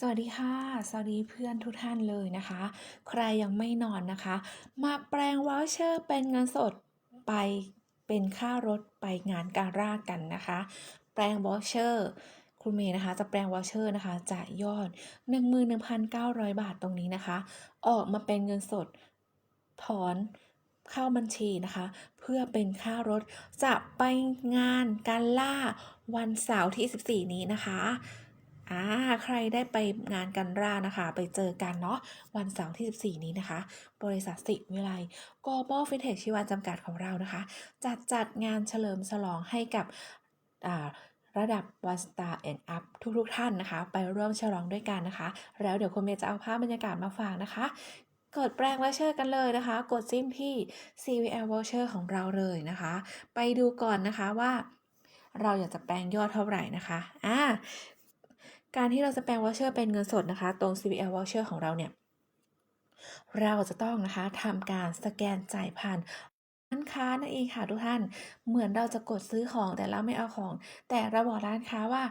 สวัสดีค่ะ สวัสดีเพื่อนทุกท่านเลยนะคะ ใครยังไม่นอนนะคะ มาแปลงวอลเชอร์เป็นเงินสดไปเป็นค่ารถไปงานการ่ากันนะคะ แปลงวอลเชอร์คุณเมย์นะคะ จะแปลงวอลเชอร์นะคะจ่ายยอด 11,900 บาทตรงนี้นะคะ ออกมาเป็นเงินสดถอนเข้าบัญชีนะคะ เพื่อเป็นค่ารถจะไปงานการล่าวันเสาร์ที่ 14 นี้นะคะ อ่าใครได้ไปงานกันร่านะคะ ไปเจอกันเนาะวันเสาร์ที่ 14 นี้นะคะ บริษัทสิวิไล Global Fintech ชีวาจำกัดของเรานะคะ จัดจัดงานเฉลิมฉลองให้กับอ่าระดับ One Star and Up ทุกๆท่านนะคะ ไปร่วมฉลองด้วยกันนะคะ แล้วเดี๋ยวคุณเมย์จะเอาภาพบรรยากาศมาฝากนะคะกดแปลงวอเชอร์กันเลยนะคะ กดจิ้มที่ CVL Voucher ของเราเลยนะคะ ไปดูก่อนนะคะว่าเราอยากจะแปลงยอดเท่าไหร่นะคะ อ่า การที่เราจะแปลงวอเชอร์เป็นเงินสดนะคะ ตรง CVL voucher ของเราเนี่ย เราจะต้องนะคะทำการสแกนจ่ายผ่านร้านค้านั่นเองค่ะทุกท่าน เหมือนเราจะกดซื้อของแต่เราไม่เอาของ แต่เราบอกร้านค้าว่า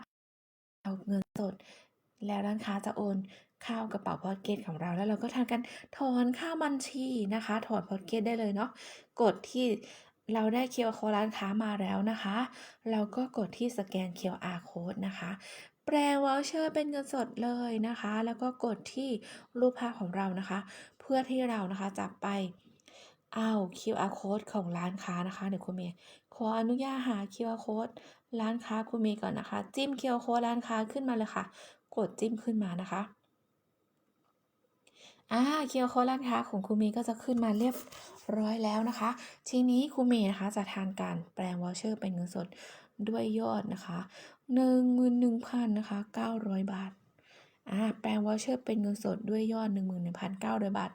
เอาเงินสด แล้วร้านค้าจะโอนข้าวกระเป๋าพอดเกตของเราแล้วเราก็ทำการถอนเข้าบัญชีนะคะ ถอนพอดเกตได้เลยเนาะกดที่ เราได้ QR code ร้านค้ามาแล้วนะคะ เราก็กดที่สแกน QR code นะคะ แปลวอลเชอร์เป็นเงินสดเลยนะคะ แล้วก็กดที่รูปภาพของเรานะคะ เพื่อที่เรานะคะจะไปเอา QR code ของร้านค้านะคะ เดี๋ยวคุณเมย์ขออนุญาตหา QR code ร้านค้าคุณเมย์ก่อนนะคะ จิ้ม QR code ร้านค้าขึ้นมาเลยค่ะ กดจิ้มขึ้นมานะคะ อ่า QR code ร้านค้าของคุณเมย์ก็จะขึ้นมาเรียบร้อยแล้วนะคะ ทีนี้คุณเมย์นะคะจะทานการแปลงวอลเชอร์เป็นเงินสดด้วยยอดนะคะหนึ่งหมื่นหนึ่งพันนะคะเก้าร้อยบาทอ่าแปลงวอลเชอร์เป็นเงินสดด้วยยอดหนึ่งหมื่นหนึ่งพันเก้าร้อยบาท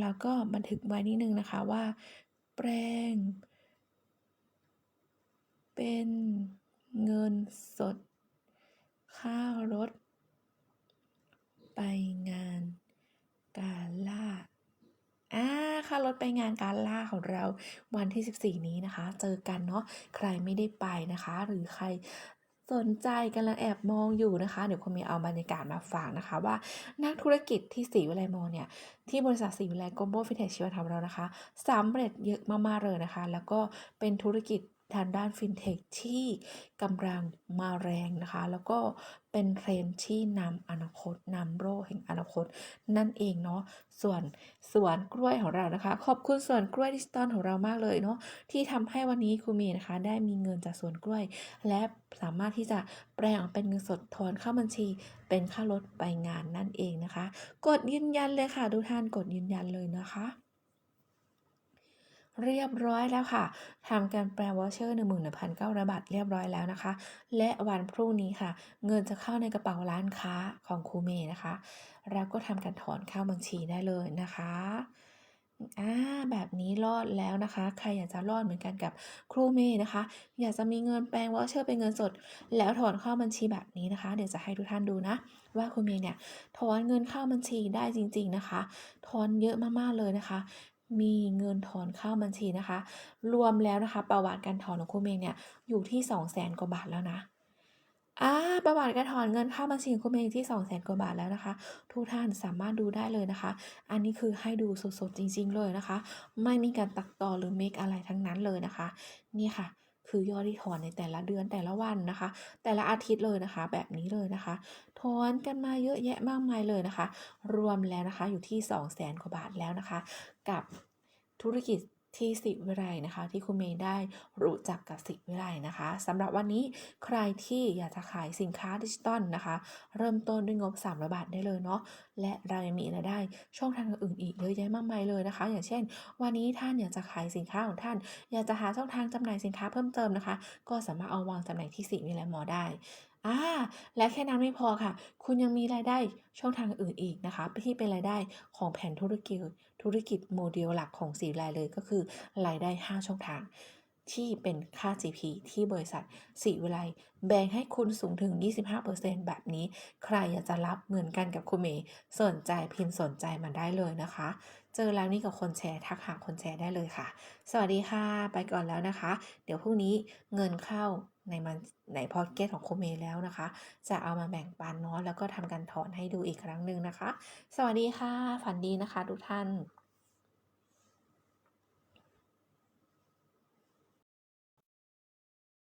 แล้วก็บันทึกไว้นิดนึงนะคะว่า แปลง เป็นเงินสด ค่ารถ ไปงานการล่า อ่า ค่ารถ ไปงานการล่าของเราวันที่ 14 นี้นะคะ เจอกันเนาะใครไม่ได้ไปนะคะ หรือใครสนใจกำลังแอบมองอยู่นะคะ เดี๋ยวคุณมีเอาบรรยากาศมาฝากนะคะ ว่านักธุรกิจที่สีวิไลมอลเนี่ยที่บริษัทสีวิไล Global Fintech ชีวธรรมเรานะคะสำเร็จเยอะมากๆเลยนะคะ แล้วก็เป็นธุรกิจทางด้านฟินเทคที่กำลังมาแรงนะคะ แล้วก็ เป็นเทรนที่นำอนาคตนำโลกแห่งอนาคต นั่นเองเนาะส่วนสวนกล้วยของเรานะคะ ขอบคุณสวนกล้วยดิจิตอลของเรามากเลยเนาะที่ทำให้วันนี้ครูเมย์นะคะ ได้มีเงินจากสวนกล้วย และสามารถที่จะแปลงเป็นเงินสดถอนเข้าบัญชี เป็นค่ารถไปงานนั่นเองนะคะ กดยืนยันเลยค่ะทุกท่านกดยืนยันเลยนะคะ เรียบร้อยแล้วค่ะทำการแปลวอเชอร์11,900บาทเรียบร้อยแล้วนะคะ และวันพรุ่งนี้ค่ะ เงินจะเข้าในกระเป๋าร้านค้าของครูเมย์นะคะแล้วก็ทำการถอนเข้าบัญชีได้เลยนะคะอ่าแบบนี้รอดแล้วนะคะ ใครอยากจะรอดเหมือนกันกับครูเมย์นะคะ อยากจะมีเงินแปลงวอเชอร์เป็นเงินสด แล้วถอนเข้าบัญชีแบบนี้นะคะ เดี๋ยวจะให้ทุกท่านดูนะ ว่าครูเมย์เนี่ยถอนเงินเข้าบัญชีได้จริง ๆนะคะ ถอนเยอะมากๆเลยนะคะ มีเงินถอนเข้าบัญชีนะคะ รวมแล้วนะคะ ประวัติการถอนของครูเมย์เนี่ยอยู่ที่2 0 0แสนกว่าบาทแล้วนะอ่าประวัติการถอนเงินเข้าบัญชีของคุณเมย์ที่2 0 0แสนกว่าบาทแล้วนะคะ ทุกท่านสามารถดูได้เลยนะคะ อันนี้คือให้ดูสดๆจริง ๆ เลยนะคะ ไม่มีการตัดต่อหรือเมคอะไรทั้งนั้นเลยนะคะ นี่ค่ะคือยอดที่ถอนในแต่ละเดือนแต่ละวันนะคะ แต่ละอาทิตย์เลยนะคะ แบบนี้เลยนะคะ อนกันมาเยอะแยะมากมายเลยนะคะ รวมแล้วนะคะอยู่ที่ 2 0 0แสนกว่าบาทแล้วนะคะ กับธุรกิจที่สิวิไลนะคะ ที่คุณเมย์ได้รู้จักกับสิวิไลนะคะสำหรับวันนี้ใครที่อยากจะขายสินค้าดิจิตอลนะคะ เริ่มต้นด้วยงบ300บาทได้เลยเนาะและเรายังมีรายได้ช่องทางอื่นอีกเยอะแยะมากมายเลยนะคะ อย่างเช่น วันนี้ท่านอยากจะขายสินค้าของท่าน อยากจะหาช่องทางจำหน่ายสินค้าเพิ่มเติมนะคะ ก็สามารถเอาวางจำหน่ายที่สิวิไลมอได้ อ่าและแค่นั้นไม่พอค่ะ คุณยังมีรายได้ช่องทางอื่นอีกนะคะที่เป็นรายได้ของแผนธุรกิจ ธุรกิจโมเดลหลักของสีรายเลยก็คือรายได้ 5 ช่องทาง ที่เป็นค่า GP ที่บริษัทสีวิไลแบ่งให้คุณสูงถึง 25%แบบนี้ ใครอยากจะรับเหมือนกันกับคุณเมย์สนใจพิมพ์สนใจมาได้เลยนะคะ เจอแล้วนี่กับคนแชร์ทักหาคนแชร์ได้เลยค่ะ สวัสดีค่ะ ไปก่อนแล้วนะคะ เดี๋ยวพรุ่งนี้เงินเข้าในมันในพอดเกตของโคเมแล้วนะคะ จะเอามาแบ่งปันเนาะแล้วก็ทำการถอนให้ดูอีกครั้งหนึ่งนะคะ สวัสดีค่ะ ฝันดีนะคะทุกท่าน